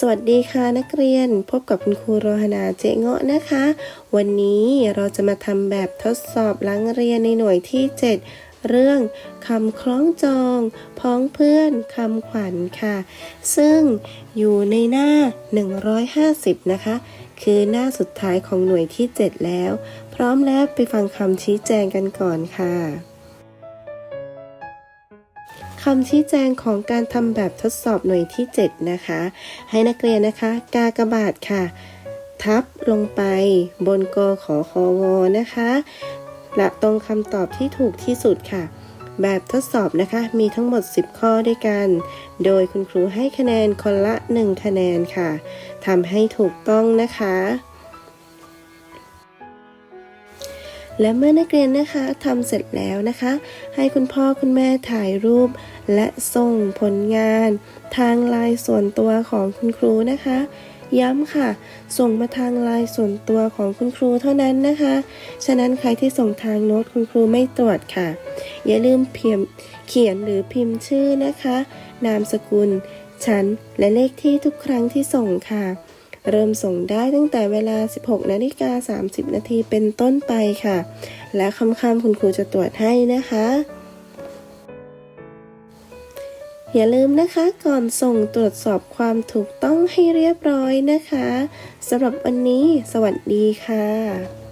สวัสดีค่ะนักเรียนพบกับคุณครูโรหนาเจเงาะนะคะ วันนี้เราจะมาทำแบบทดสอบหลังเรียนในหน่วยที่ 7 เรื่องคำคล้องจอง พ้องเพื่อนคำขวัญค่ะ ซึ่งอยู่ในหน้า 150 นะคะ คือหน้าสุดท้ายของหน่วยที่ 7 แล้ว พร้อมแล้วไปฟังคำชี้แจงกันก่อนค่ะ คำชี้แจงของการทำแบบทดสอบหน่วยที่ 7 นะคะ ให้นักเรียนนะคะ กากบาทค่ะ ทับลงไปบนกขอคอวอนะคะและตรงคำตอบที่ถูกที่สุดค่ะ แบบทดสอบนะคะ มีทั้งหมด 10 ข้อด้วยกัน โดยคุณครูให้คะแนนคนละ 1 คะแนนค่ะทำให้ถูกต้องนะคะ และเมื่อนักเรียนนะคะทำเสร็จแล้วนะคะ ให้คุณพ่อคุณแม่ถ่ายรูป และส่งผลงาน ทางไลน์ส่วนตัวของคุณครูนะคะ ย้ำค่ะ ส่งมาทางไลน์ส่วนตัวของคุณครูเท่านั้นนะคะ ฉะนั้นใครที่ส่งทางโน้ตคุณครูไม่ตรวจค่ะ อย่าลืมเพียมเขียนหรือพิมพ์ชื่อนะคะ นามสกุลชั้นและเลขที่ทุกครั้งที่ส่งค่ะ เริ่มส่งได้ตั้งแต่เวลา 16นาฬิกา30 นาทีเป็นต้นไปค่ะ และคำคำๆคุณครูจะตรวจให้นะคะ อย่าลืมนะคะก่อนส่งตรวจสอบความถูกต้องให้เรียบร้อยนะคะสำหรับวันนี้ สวัสดีค่ะ